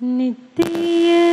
नित्य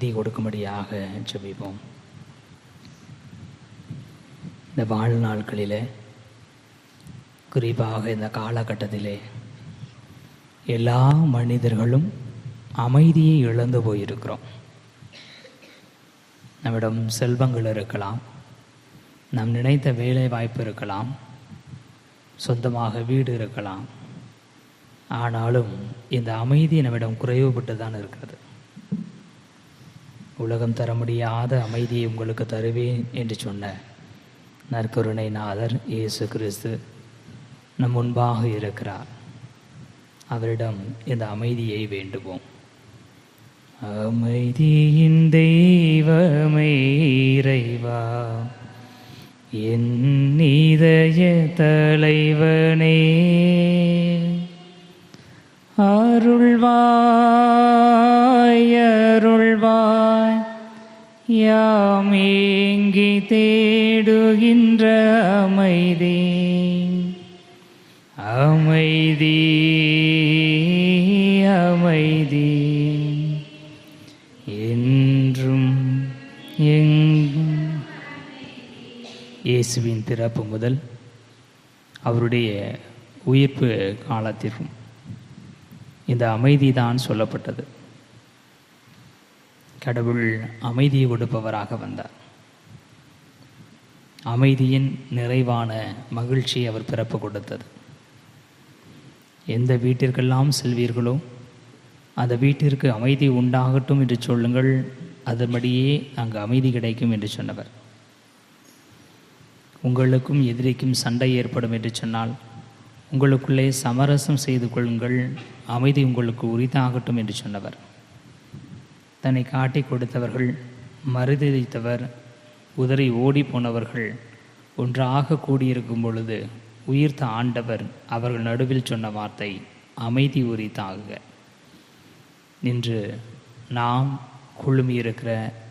அமைதி கொடுக்கும்படியாக ஜெபிப்போம். இந்த வாழ்நாட்களிலே குறிப்பாக இந்த காலகட்டத்திலே எல்லா மனிதர்களும் அமைதியை இழந்து போயிருக்கிறோம். நம்மிடம் செல்வங்கள் இருக்கலாம் நாம் நினைத்த வேலை வாய்ப்பு இருக்கலாம் சொந்தமாக வீடு இருக்கலாம். ஆனாலும் இந்த அமைதி நம்மிடம் குறைவுபட்டு தான் இருக்கிறது. உலகம் தர முடியாத அமைதியை உங்களுக்கு தருவேன் என்று சொன்ன நற்கருணை நாதர் இயேசு கிறிஸ்து நம் முன்பாக இருக்கிறார். அவரிடம் இந்த அமைதியை வேண்டுவோம். அமைதியின் தெய்வமே இறைவா என் இதய தலைவனே அருள்வா அருள்வாய் யாம் ஏங்கி தேடுகின்ற அமைதி. அமைதி அமைதி. என்றும் எங்கும். இயேசுவின் பிறப்பு முதல் அவருடைய உயிர்ப்பு காலத்திற்கும் இந்த அமைதி தான் சொல்லப்பட்டது. கடவுள் அமைதியை கொடுப்பவராக வந்தார். அமைதியின் நிறைவான மகிழ்ச்சி அவர் பிறப்பு கொடுத்தது. எந்த வீட்டிற்கெல்லாம் செல்வீர்களோ அந்த வீட்டிற்கு அமைதி உண்டாகட்டும் என்று சொல்லுங்கள் அதன்படியே அங்கு அமைதி கிடைக்கும் என்று சொன்னவர். உங்களுக்கும் எதிரிக்கும் சண்டை ஏற்படும் என்று சொன்னால் உங்களுக்குள்ளே சமரசம் செய்து கொள்ளுங்கள் அமைதி உங்களுக்கு உரித்தாகட்டும் என்று சொன்னவர். தன்னை காட்டி கொடுத்தவர்கள் மறுதளித்தவர் உதறி ஓடி போனவர்கள் ஒன்றாக கூடியிருக்கும் பொழுது உயிர்த்த ஆண்டவர் அவர்கள் நடுவில் சொன்ன வார்த்தை அமைதி உரித்தாக இன்று நாம் குழுமியிருக்கிற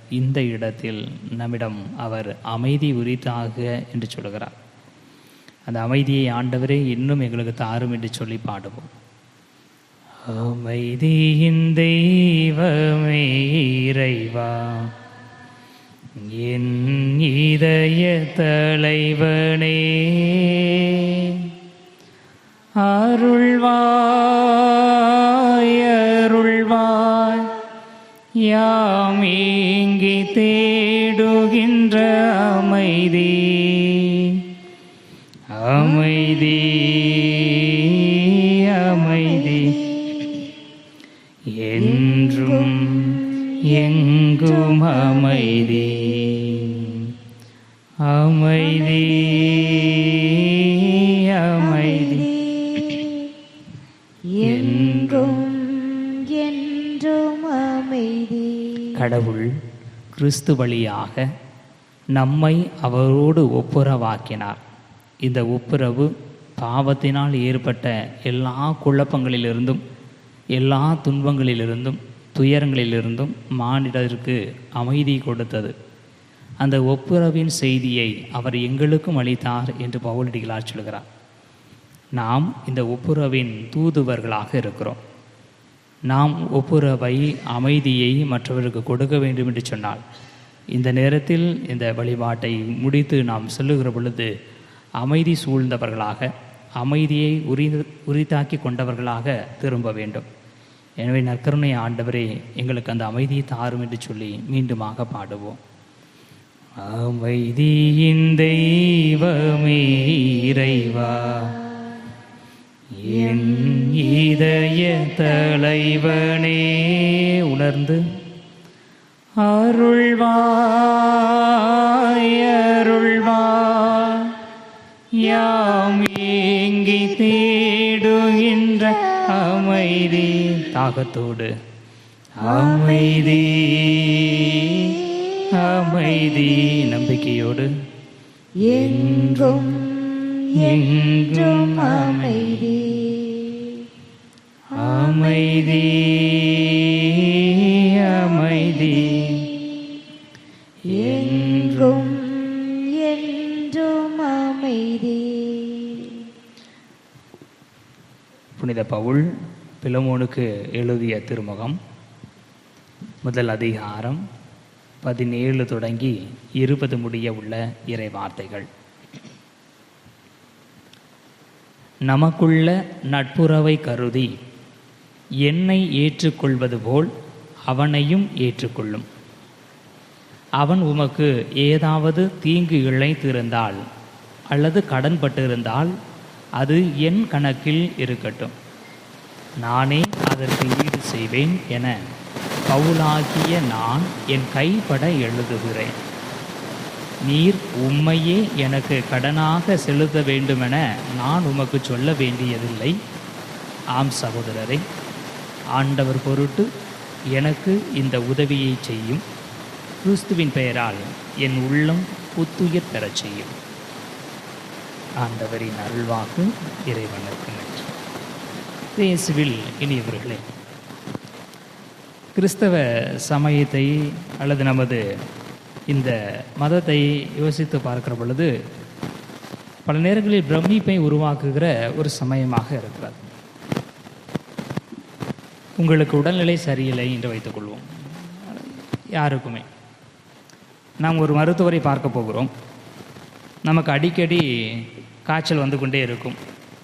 இந்த இடத்தில் நம்மிடம் அவர் அமைதி உரித்தாக என்று சொல்கிறார் அந்த அமைதியை ஆண்டவரே இன்னும் எங்களுக்கு தாரும் என்று சொல்லி பாடுவோம். அமைதியின் தெய்வமே இறைவா. என் இதய தலைவனே அருள்வாய் அருள்வாய் யாம் கடவுள் கிறிஸ்து வழியாக நம்மை அவரோடு ஒப்புரவாக்கினார். இந்த ஒப்புரவு பாவத்தினால் ஏற்பட்ட எல்லா குழப்பங்களிலிருந்தும் எல்லா துன்பங்களிலிருந்தும் துயரங்களிலிருந்தும் மானிடருக்கு அமைதி கொடுத்தது. அந்த ஒப்புரவின் செய்தியை அவர் எங்களுக்கும் அளித்தார் என்று பவுலடிகளார் சொல்கிறார். நாம் இந்த ஒப்புரவின் தூதுவர்களாக இருக்கிறோம். நாம் ஒப்புரவை அமைதியை மற்றவருக்கு கொடுக்க வேண்டும் என்று சொன்னால் இந்த நேரத்தில் இந்த வழிபாட்டை முடித்து நாம் செல்லுகிற பொழுது அமைதி சூழ்ந்தவர்களாக அமைதியை உரி உரித்தாக்கி கொண்டவர்களாக திரும்ப வேண்டும். எனவே நற்கருணை ஆண்டவரே எங்களுக்கு அந்த அமைதியை தாரும் என்று சொல்லி மீண்டுமாக பாடுவோம். அமைதியின் தெய்வமே இறைவா. என் இதய தலைவனே உணர்ந்து அருள்வாய் அருள்வாய். யாம் ஏங்கி தேடுகின்ற அமைதி தாகத்தோடு. அமைதி அமைதி நம்பிக்கையோடு. எங்கும் எங்கும் அமைதி. அமைதி அமைதி. எங்கும் என்றும் அமைதி. புனித பவுல் பிலமோனுக்கு எழுதிய திருமுகம் முதல் அதிகாரம் பதினேழு தொடங்கி இருபது முடிய உள்ள இறை வார்த்தைகள். நமக்குள்ள நட்புறவை கருதி என்னை ஏற்றுக்கொள்வது போல் அவனையும் ஏற்றுக்கொள்ளும். அவன் உமக்கு ஏதாவது தீங்கு இழைத்திருந்தால் அல்லது கடன்பட்டிருந்தால் அது என் கணக்கில் இருக்கட்டும். நானே அதற்கு ஈடு செய்வேன் என பவுலாகிய நான் என் கைப்பட எழுதுகிறேன். நீர் உம்மையே எனக்கு கடனாக செலுத்த வேண்டுமென நான் உமக்கு சொல்ல வேண்டியதில்லை. ஆம் சகோதரரே. ஆண்டவர் பொருட்டு எனக்கு இந்த உதவியை செய்யும். கிறிஸ்துவின் பெயரால் என் உள்ளம் புத்துயிர் பெறச் செய்யும். ஆண்டவரின் அருள்வாக்கு இறைவனுக்கு நன்றி. இயேசுவில் இனியவர்களே கிறிஸ்தவ சமயத்தை அல்லது நமது இந்த மதத்தை யோசித்து பார்க்கிற பொழுது பல நேரங்களில் பிரமிப்பை உருவாக்குகிற ஒரு சமயமாக இருக்கிறது. உங்களுக்கு உடல்நிலை சரியில்லை என்று வைத்துக்கொள்வோம் யாருக்குமே. நாம் ஒரு மருத்துவரை பார்க்க போகிறோம். நமக்கு அடிக்கடி காய்ச்சல் வந்து கொண்டே இருக்கும்.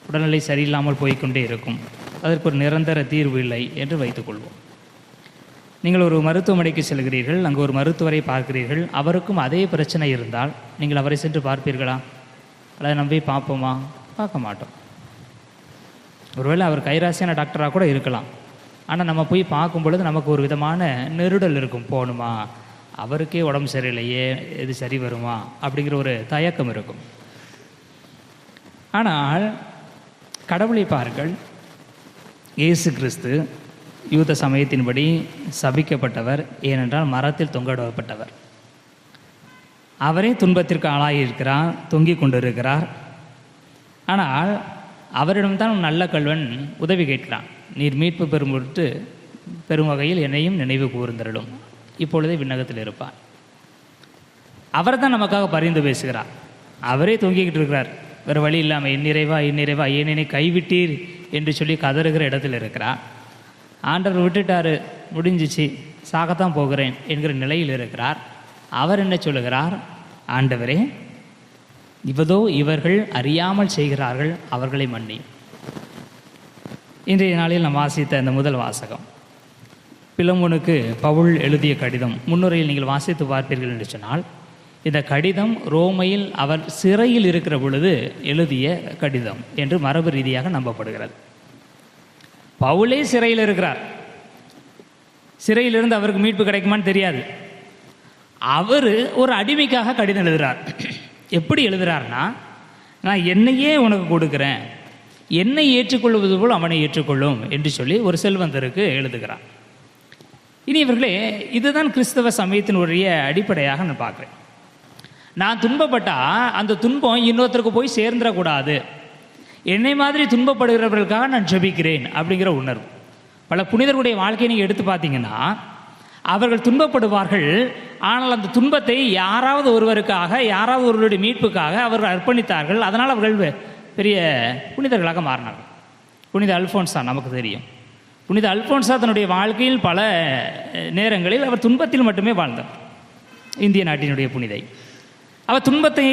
உடல்நிலை சரியில்லாமல் போய்க்கொண்டே இருக்கும். அதற்கு ஒரு நிரந்தர தீர்வு இல்லை என்று வைத்துக்கொள்வோம் நீங்கள் ஒரு மருத்துவமனைக்கு செல்கிறீர்கள் அங்கு ஒரு மருத்துவரை பார்க்கிறீர்கள் அவருக்கும் அதே பிரச்சனை இருந்தால் நீங்கள் அவரை சென்று பார்ப்பீர்களா? அல்லது நம்பி பார்ப்போமா? பார்க்க மாட்டோம். ஒருவேளை அவர் கைராசியான டாக்டராக கூட இருக்கலாம். ஆனால் நம்ம போய் பார்க்கும் பொழுது நமக்கு ஒரு விதமான நெருடல் இருக்கும். போகணுமா அவருக்கே உடம்பு சரியில்லையே இது சரி வருமா? அப்படிங்கிற ஒரு தயக்கம் இருக்கும். ஆனால் கடவுளை பாருங்கள். இயேசு கிறிஸ்து யூத சமயத்தின்படி சபிக்கப்பட்டவர் ஏனென்றால் மரத்தில் தொங்கடப்பட்டவர் அவரே துன்பத்திற்கு ஆளாகியிருக்கிறார் தொங்கி கொண்டிருக்கிறார். ஆனால் அவரிடம்தான் நல்ல கல்வன் உதவி கேட்கிறான். நீர் மீட்பு பெறும் பொருட்டு பெரும் வகையில் என்னையும் நினைவு கூர்ந்தருளும். இப்பொழுதே விண்ணகத்தில் இருப்பார். அவர் தான் நமக்காக பரிந்து பேசுகிறார். அவரே தூங்கிக்கிட்டு இருக்கிறார். வேறு வழி இல்லாமல் இந்நிறைவா இந்நிறைவா ஏன் என்னை கைவிட்டீர்? என்று சொல்லி கதறுகிற இடத்தில் இருக்கிறார். ஆண்டவர் விட்டுட்டாரு முடிஞ்சிச்சு சாகத்தான் போகிறேன் என்கிற நிலையில் இருக்கிறார். அவர் என்ன சொல்லுகிறார்? ஆண்டவரே இவதோ இவர்கள் அறியாமல் செய்கிறார்கள் அவர்களை மன்னி. இன்றைய நாளில் நாம் வாசித்த இந்த முதல் வாசகம். பிலமுனுக்கு பவுல் எழுதிய கடிதம். முன்னுரையில் நீங்கள் வாசித்து பார்ப்பீர்கள் என்று சொன்னால் இந்த கடிதம் ரோமையில் அவர் சிறையில் இருக்கிற பொழுது எழுதிய கடிதம் என்று மரபு ரீதியாக நம்பப்படுகிறது. பவுலே சிறையில் இருக்கிறார். சிறையிலிருந்து அவருக்கு மீட்பு கிடைக்குமான்னு தெரியாது. அவர் ஒரு அடிமைக்காக கடிதம் எழுதுகிறார் எப்படி எழுதுகிறார்னா நான் என்னையே உனக்கு கொடுக்குறேன். என்னை ஏற்றுக்கொள்வது போல் அவனை ஏற்றுக்கொள்ளும் என்று சொல்லி ஒரு செல்வந்தருக்கு எழுதுகிறான். இனி இவர்களே இதுதான் கிறிஸ்தவ சமயத்தினுடைய அடிப்படையாக நான் பார்க்குறேன். நான் துன்பப்பட்டால் அந்த துன்பம் இன்னொருத்தருக்கு போய் சேர்ந்துடக்கூடாது. என்னை மாதிரி துன்பப்படுகிறவர்களுக்காக நான் ஜபிக்கிறேன் அப்படிங்கிற உணர்வு. பல புனிதர்களுடைய வாழ்க்கையை நீங்கள் எடுத்து பார்த்தீங்கன்னா அவர்கள் துன்பப்படுவார்கள் ஆனால் அந்த துன்பத்தை யாராவது ஒருவருக்காக யாராவது ஒருவருடைய மீட்புக்காக அவர்கள் அர்ப்பணித்தார்கள் அதனால் அவர்கள் பெரிய புனிதர்களாக மாறினார்கள். புனித அல்ஃபோன்ஸா நமக்கு தெரியும். புனித அல்போன்சா தன்னுடைய வாழ்க்கையில் பல நேரங்களில் அவர் துன்பத்தில் மட்டுமே வாழ்ந்தார். இந்திய நாட்டினுடைய புனிதை. அவர் துன்பத்தை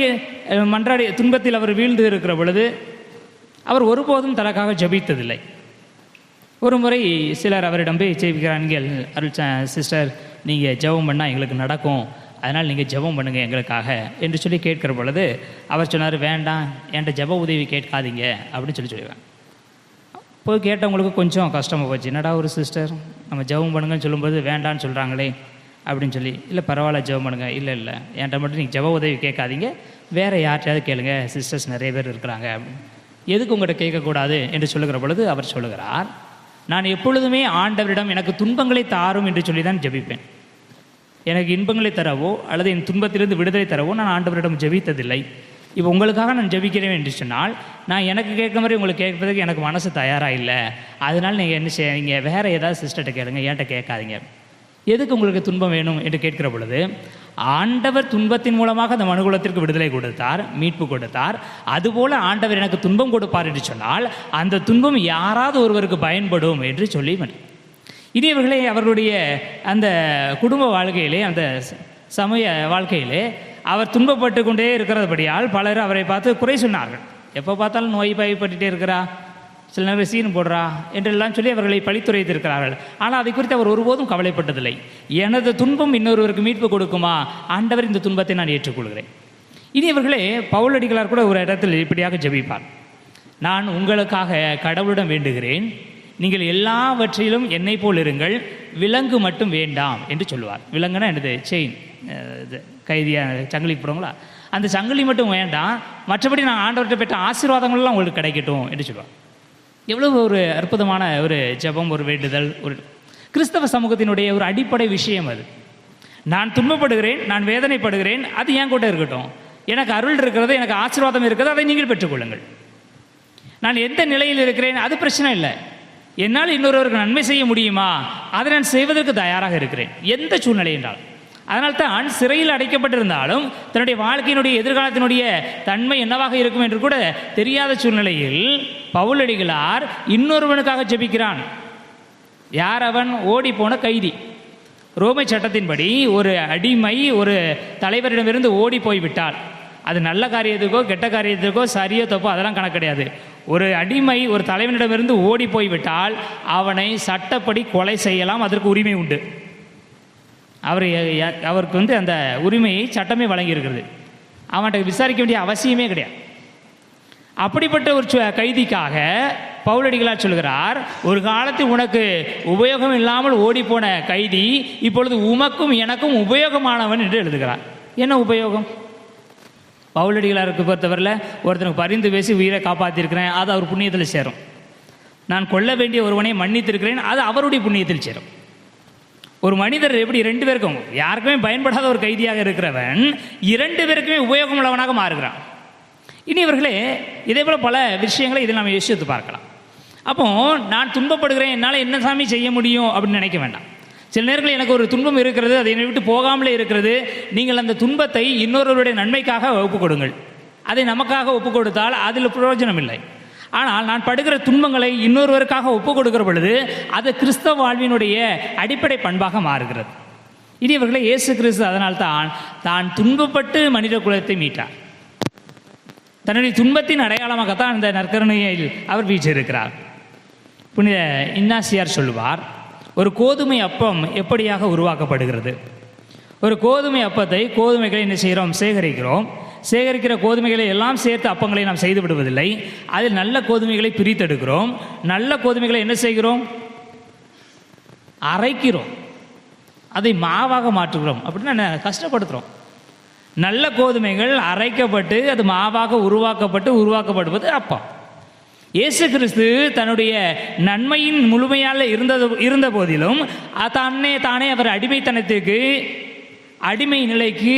மன்றாடி துன்பத்தில் அவர் வீழ்ந்து இருக்கிற பொழுது அவர் ஒருபோதும் தனக்காக ஜெபித்ததில்லை. ஒரு முறை சிலர் அவரிடம் போய் ஜெபிக்கிறார்கள் அருள் சிஸ்டர் நீங்கள் ஜெபம் பண்ணால் எங்களுக்கு நடக்கும். அதனால் நீங்கள் ஜெபம் பண்ணுங்கள் எங்களுக்காக என்று சொல்லி கேட்கிற பொழுது அவர் சொன்னார் வேண்டாம் என்கிட்ட ஜெப உதவி கேட்காதீங்க அப்படின்னு சொல்லி சொல்லுவேன் போய் கேட்டவங்களுக்கு கொஞ்சம் கஷ்டமாக போச்சு. என்னடா ஒரு சிஸ்டர் நம்ம ஜெபம் பண்ணுங்கன்னு சொல்லும்போது வேண்டான்னு சொல்கிறாங்களே அப்படின்னு சொல்லி இல்லை பரவாயில்ல ஜெபம் பண்ணுங்க. இல்லை இல்லை என்கிட்ட மட்டும் நீங்கள் ஜெப உதவி கேட்காதீங்க. வேறு யார்ட்டையாவது கேளுங்க சிஸ்டர்ஸ் நிறைய பேர் இருக்கிறாங்க. அப்படின்னு எதுக்கு உங்கள்கிட்ட கேட்கக்கூடாது? என்று சொல்லுகிற பொழுது அவர் சொல்லுகிறார் நான் எப்பொழுதுமே ஆண்டவரிடம் எனக்கு துன்பங்களை தாரும் என்று சொல்லி தான் ஜெபிப்பேன். எனக்கு இன்பங்களை தரவோ அல்லது என் துன்பத்திலிருந்து விடுதலை தரவோ நான் ஆண்டவரிடம் ஜெபித்ததில்லை. இப்போ உங்களுக்காக நான் ஜெபிக்கிறேன் என்று சொன்னால் நான் எனக்கு கேட்க மாதிரி உங்களுக்கு கேட்பதற்கு எனக்கு மனசு தயாராக இல்லை. அதனால் நீங்கள் என்ன செய்வீங்க வேறு ஏதாவது சிஸ்டர்கிட்ட கேளுங்க ஏன்ட்ட கேட்காதீங்க. எதுக்கு உங்களுக்கு துன்பம் வேணும் என்று கேட்கிற பொழுது ஆண்டவர் துன்பத்தின் மூலமாக அந்த மனுகுலத்திற்கு விடுதலை கொடுத்தார் மீட்பு கொடுத்தார். அதுபோல் ஆண்டவர் எனக்கு துன்பம் கொடுப்பார் என்று சொன்னால் அந்த துன்பம் யாராவது ஒருவருக்கு பயன்படும் என்று சொல்லி இனியவர்களே அவர்களுடைய அந்த குடும்ப வாழ்க்கையிலே அந்த சமய வாழ்க்கையிலே அவர் துன்பப்பட்டு கொண்டே இருக்கிறபடியால் பலர் அவரை பார்த்து குறை சொன்னார்கள். எப்போ பார்த்தாலும் நோய் பயப்பட்டுட்டே இருக்கிறா? சில நேரம் சீன் போடுறா? என்றெல்லாம் சொல்லி அவர்களை பழித்துரைத்திருக்கிறார்கள். ஆனால் அதை குறித்து அவர் ஒருபோதும் கவலைப்பட்டதில்லை. எனது துன்பம் இன்னொருவருக்கு மீட்பு கொடுக்குமா? ஆண்டவர் இந்த துன்பத்தை நான் ஏற்றுக்கொள்கிறேன். இனி இவர்களே பவுலடிகளார் கூட ஒரு இடத்தில் இப்படியாக ஜெபிப்பார். நான் உங்களுக்காக கடவுளிடம் வேண்டுகிறேன். நீங்கள் எல்லாவற்றிலும் என்னை போல் இருங்கள். விலங்கு மட்டும் வேண்டாம் என்று சொல்லுவார். விலங்குனா என்னது? செயின் இது கைதியாக சங்கிலி போடுவாங்களா? அந்த சங்கிலி மட்டும் வேண்டாம். மற்றபடி நான் ஆண்டவர்கிட்ட பெற்ற ஆசீர்வாதங்கள்லாம் உங்களுக்கு கிடைக்கட்டும் என்று சொல்லுவார். எவ்வளவு ஒரு அற்புதமான ஒரு ஜெபம் ஒரு வேண்டுதல் ஒரு கிறிஸ்தவ சமூகத்தினுடைய ஒரு அடிப்படை விஷயம் அது. நான் துன்பப்படுகிறேன் நான் வேதனைப்படுகிறேன் அது என் கூட இருக்கட்டும். எனக்கு அருள் இருக்கிறது எனக்கு ஆசீர்வாதம் இருக்கிறது அதை நீங்கள் பெற்றுக்கொள்ளுங்கள். நான் எந்த நிலையில் இருக்கிறேன் அது பிரச்சனை இல்லை. என்னால் இன்னொருவருக்கு நன்மை செய்ய முடியுமா? அதை நான் செய்வதற்கு தயாராக இருக்கிறேன். எந்த சூழ்நிலை என்றால் அதனால் தான் சிறையில் அடைக்கப்பட்டிருந்தாலும் தன்னுடைய வாழ்க்கையினுடைய எதிர்காலத்தினுடைய தன்மை என்னவாக இருக்கும் என்று கூட தெரியாத சூழ்நிலையில் பவுலடிகளார் இன்னொருவனுக்காக ஜெபிக்கிறான். யார் அவன்? ஓடி போன கைதி. ரோமை சட்டத்தின்படி ஒரு அடிமை ஒரு தலைவரிடமிருந்து ஓடி போய்விட்டால் அது நல்ல காரியத்துக்கோ கெட்ட காரியத்துக்கோ சரியோ தப்போ அதெல்லாம் கணக்கு கிடையாது. ஒரு அடிமை ஒரு தலைவனிடமிருந்து ஓடி போய்விட்டால் அவனை சட்டப்படி கொலை செய்யலாம் அதற்கு உரிமை உண்டு. அவர் அவருக்கு வந்து அந்த உரிமையை சட்டமே வழங்கியிருக்கிறது. அவன்கிட்ட விசாரிக்க வேண்டிய அவசியமே கிடையாது. அப்படிப்பட்ட ஒரு கைதிக்காக பவுலடிகளார் சொல்கிறார் ஒரு காலத்தில் உனக்கு உபயோகம் இல்லாமல் ஓடிப்போன கைதி இப்பொழுது உமக்கும் எனக்கும் உபயோகமானவன் என்று எழுதுகிறார். என்ன உபயோகம்? பவுலடிகளாருக்கு பொறுத்தவரையில் ஒருத்தனுக்கு பரிந்து பேசி உயிரை காப்பாற்றிருக்கிறேன் அது அவர் புண்ணியத்தில் சேரும். நான் கொல்ல வேண்டிய ஒருவனை மன்னித்திருக்கிறேன் அது அவருடைய புண்ணியத்தில் சேரும். ஒரு மனிதர் எப்படி ரெண்டு பேருக்கும் யாருக்குமே பயன்படாத ஒரு கைதியாக இருக்கிறவன் இரண்டு பேருக்குமே உபயோகம் உள்ளவனாக மாறுகிறான். இனி இவர்களே இதே போல பல விஷயங்களை இதில் நம்ம யோசித்து பார்க்கலாம். அப்போ நான் துன்பப்படுகிறேன் என்னால் என்ன சாமி செய்ய முடியும் அப்படின்னு நினைக்க வேண்டாம். சில நேரங்களில் எனக்கு ஒரு துன்பம் இருக்கிறது அதை என்னை விட்டு போகாமலே இருக்கிறது. நீங்கள் அந்த துன்பத்தை இன்னொருவருடைய நன்மைக்காக ஒப்புக் கொடுங்கள். அதை நமக்காக ஒப்புக் கொடுத்தால் அதில் பிரயோஜனம் இல்லை ஆனால் நான் படுகிற துன்பங்களை இன்னொருவருக்காக ஒப்புக் கொடுக்கிற பொழுது அது கிறிஸ்தவ வாழ்வினுடைய அடிப்படை பண்பாக மாறுகிறது. இனி இவர்களை இயேசு கிறிஸ்து அதனால் தான் தான் துன்பப்பட்டு மனித குலத்தை மீட்டார். தன்னுடைய துன்பத்தின் அடையாளமாகத்தான் இந்த நற்கருணையில் அவர் வீச்சிருக்கிறார் புனித இன்னாசியார் சொல்லுவார் ஒரு கோதுமை அப்பம் எப்படியாக உருவாக்கப்படுகிறது? ஒரு கோதுமை அப்பத்தை கோதுமைகளை என்ன செய்கிறோம்? சேகரிக்கிறோம். சேகரிக்கிற கோதுமைகளை எல்லாம் சேர்த்து அப்பங்களை நாம் செய்து விடுவதில்லை. அதில் நல்ல கோதுமைகளை பிரித்தெடுக்கிறோம். நல்ல கோதுமைகளை என்ன செய்கிறோம்? அரைக்கிறோம். அதை மாவாக மாற்றுகிறோம். அப்படின்னா கஷ்டப்படுத்துகிறோம். நல்ல கோதுமைகள் அரைக்கப்பட்டு அது மாவாக உருவாக்கப்பட்டு உருவாக்கப்படுவது அப்பம். இயேசு கிறிஸ்து தன்னுடைய நன்மையின் முழுமையால் இருந்தது இருந்த போதிலும் தன்னை தானே அவர் அடிமைத்தனத்திற்கு அடிமை நிலைக்கு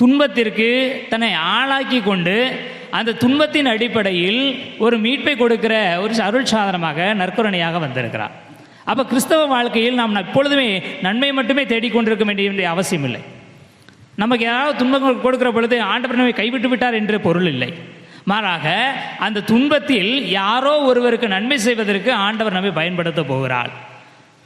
துன்பத்திற்கு தன்னை ஆளாக்கி கொண்டு அந்த துன்பத்தின் அடிப்படையில் ஒரு மீட்பை கொடுக்கிற ஒரு அருள் சாதனமாக நற்கருணையாக வந்திருக்கிறார். அப்போ கிறிஸ்தவ வாழ்க்கையில் நாம் எப்பொழுதுமே நன்மை மட்டுமே தேடிக்கொண்டிருக்க வேண்டிய அவசியம் இல்லை நமக்கு யாராவது துன்பங்கள் கொடுக்கிற பொழுது ஆண்டவர் நம்மை கைவிட்டு விட்டார் என்று பொருள் இல்லை. மாறாக அந்த துன்பத்தில் யாரோ ஒருவருக்கு நன்மை செய்வதற்கு ஆண்டவர் நம்மை பயன்படுத்த போகிறார்.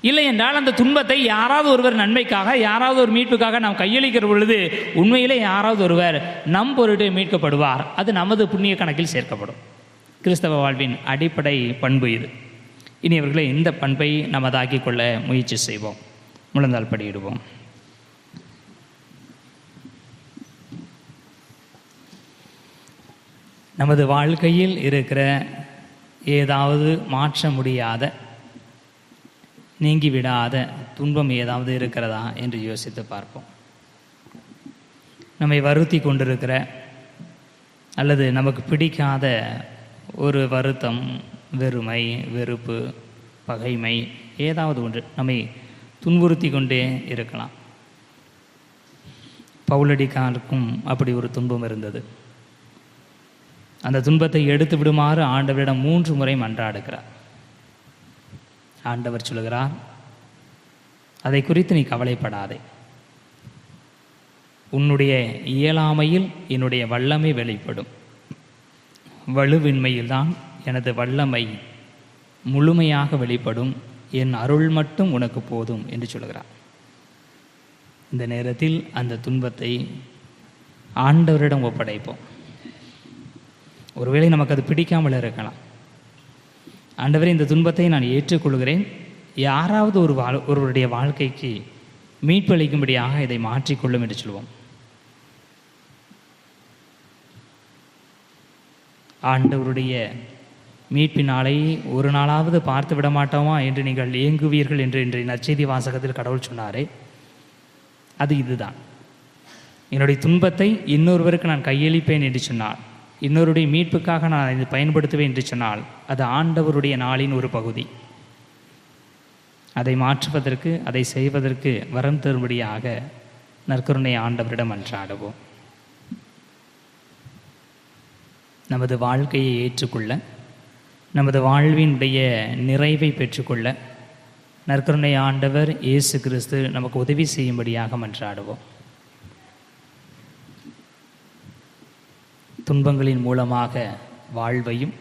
இல்லை என்றால் அந்த துன்பத்தை யாராவது ஒருவர் நன்மைக்காக யாராவது ஒரு மீட்புக்காக நாம் கையளிக்கிற பொழுது உண்மையிலே யாராவது ஒருவர் நம் பொருட்டு மீட்கப்படுவார். அது நமது புண்ணிய கணக்கில் சேர்க்கப்படும். கிறிஸ்தவ வாழ்வின் அடிப்படை பண்பு இது. இனி அவர்களை இந்த பண்பை நமதாக்கிக் கொள்ள முயற்சி செய்வோம். முழந்தால் படியிடுவோம். நமது வாழ்க்கையில் இருக்கிற ஏதாவது மாற்ற முடியாத நீங்கிவிடாத துன்பம் ஏதாவது இருக்கிறதா என்று யோசித்து பார்ப்போம். நம்மை வருத்தி கொண்டிருக்கிற அல்லது நமக்கு பிடிக்காத ஒரு வருத்தம் வெறுமை வெறுப்பு பகைமை ஏதாவது ஒன்று நம்மை துன்புறுத்தி கொண்டே இருக்கலாம். பவுலடிக்காருக்கும் அப்படி ஒரு துன்பம் இருந்தது. அந்த துன்பத்தை எடுத்து விடுமாறு ஆண்டவரிடம் மூன்று முறை மன்றாடுகிறார். ஆண்டவர் சொல்லுகிறார் அதை குறித்து நீ கவலைப்படாதே. உன்னுடைய இயலாமையில் என்னுடைய வல்லமை வெளிப்படும். வலுவின்மையில்தான் எனது வல்லமை முழுமையாக வெளிப்படும். என் அருள் மட்டும் உனக்கு போதும் என்று சொல்கிறார் இந்த நேரத்தில் அந்த துன்பத்தை ஆண்டவரிடம் ஒப்படைப்போம். ஒருவேளை நமக்கு அது பிடிக்காமல் இருக்கலாம். ஆண்டவரே இந்த துன்பத்தை நான் ஏற்றுக்கொள்கிறேன். யாராவது ஒரு வாழ் ஒருவருடைய வாழ்க்கைக்கு மீட்பளிக்கும்படியாக இதை மாற்றிக்கொள்ளும் என்று சொல்வோம். ஆண்டவருடைய மீட்பின் நாளை ஒரு நாளாவது பார்த்து விட மாட்டோமா என்று நீங்கள் இயங்குவீர்கள் என்று இன்றைய நற்செய்தி வாசகத்தில் கடவுள் சொன்னாரே. அது இதுதான். என்னுடைய துன்பத்தை இன்னொருவருக்கு நான் கையளிப்பேன் என்று சொன்னார் இன்னொருடைய மீட்புக்காக நான் இதை பயன்படுத்துவேன் என்று சொன்னால் அது ஆண்டவருடைய நாளின் ஒரு பகுதி. அதை மாற்றுவதற்கு அதை செய்வதற்கு வரம் தரும்படியாக நற்கருணை ஆண்டவரிடம் அன்றாடுவோம். நமது வாழ்க்கையை ஏற்றுக்கொள்ள நமது வாழ்வினுடைய நிறைவை பெற்றுக்கொள்ள நற்கருணை ஆண்டவர் இயேசு கிறிஸ்து நமக்கு உதவி செய்யும்படியாக மன்றாடுவோம். துன்பங்களின் மூலமாக வாழ்வையும்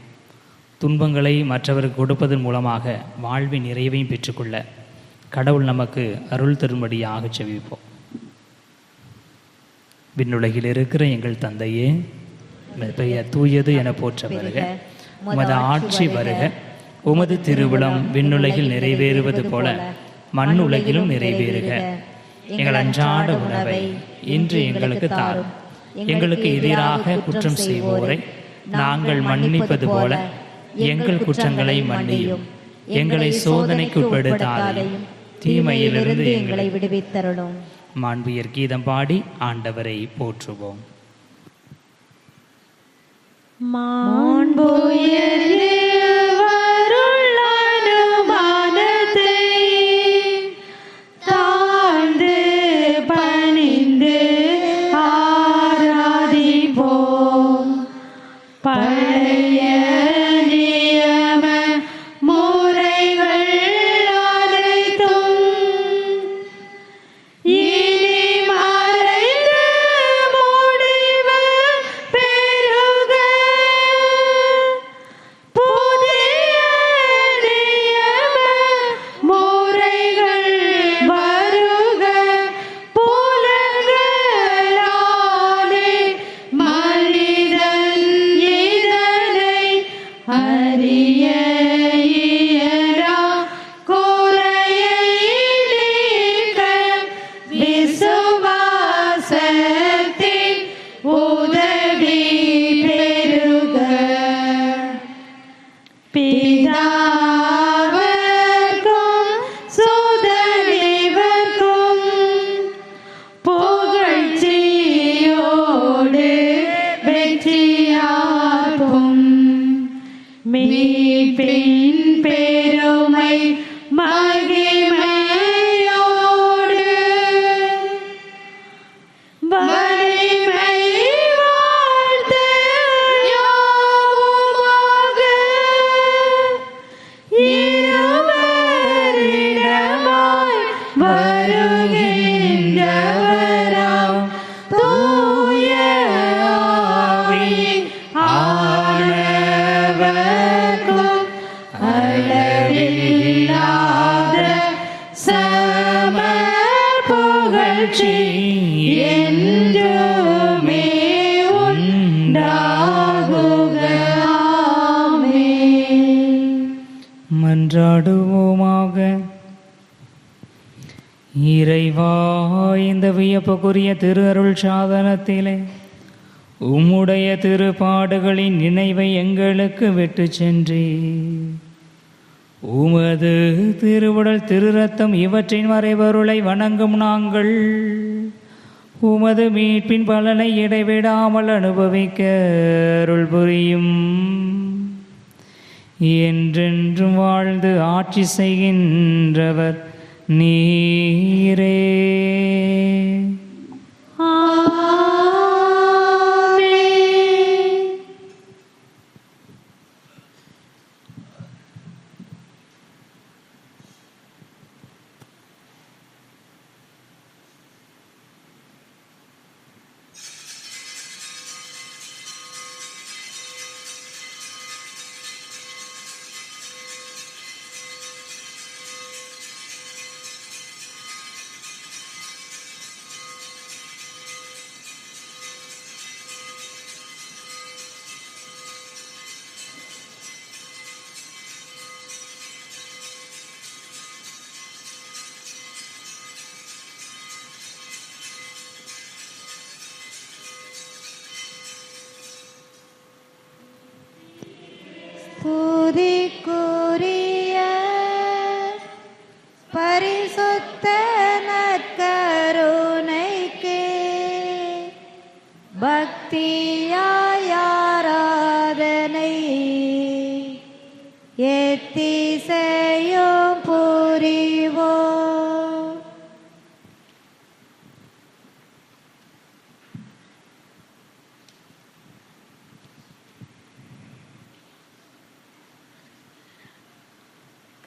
துன்பங்களை மற்றவருக்கு கொடுப்பதன் மூலமாக வாழ்வின் நிறைவையும் பெற்றுக்கொள்ள கடவுள் நமக்கு அருள் தரும்படியாக செவிப்போம். விண்ணுலகில் இருக்கிற எங்கள் தந்தையே பெயர் தூயது என போற்ற வருக உமது ஆட்சி வருக. உமது திருவிழம் விண்ணுலகில் நிறைவேறுவது போல மண் உலகிலும் நிறைவேறுக. எங்கள் அன்றாட உணவை இன்று எங்களுக்கு தாரும். எங்களுக்கு எதிராக குற்றம் செய்வோரை நாங்கள் மன்னிப்பது போல எங்கள் குற்றங்களை மன்னியும். எங்களை சோதனைக்கு உட்படுத்தாதையும் தீமையிலிருந்து எங்களை விடுவித்தருளும் மாண்புயர் கீதம் பாடி ஆண்டவரை போற்றுவோம். தாழ்ந்து Bye. Bye. இந்த வியப்புக்குரிய திரு அருள் சாதனத்திலே உம்முடைய திருப்பாடுகளின் நினைவை எங்களுக்கு விட்டு சென்றே உமது திருவுடல் திருரத்தம் இவற்றின் மறைபொருளை வணங்கும் நாங்கள் உமது மீட்பின் பலனை இடைவிடாமல் அனுபவிக்க அருள் புரியும். என்றென்றும் வாழ்ந்து ஆட்சி செய்கின்றவர் நீரே. ஆ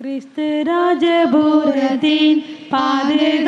ക്രിസ്തു രാജപുരത്തിൻ പാതുകാവലാണ്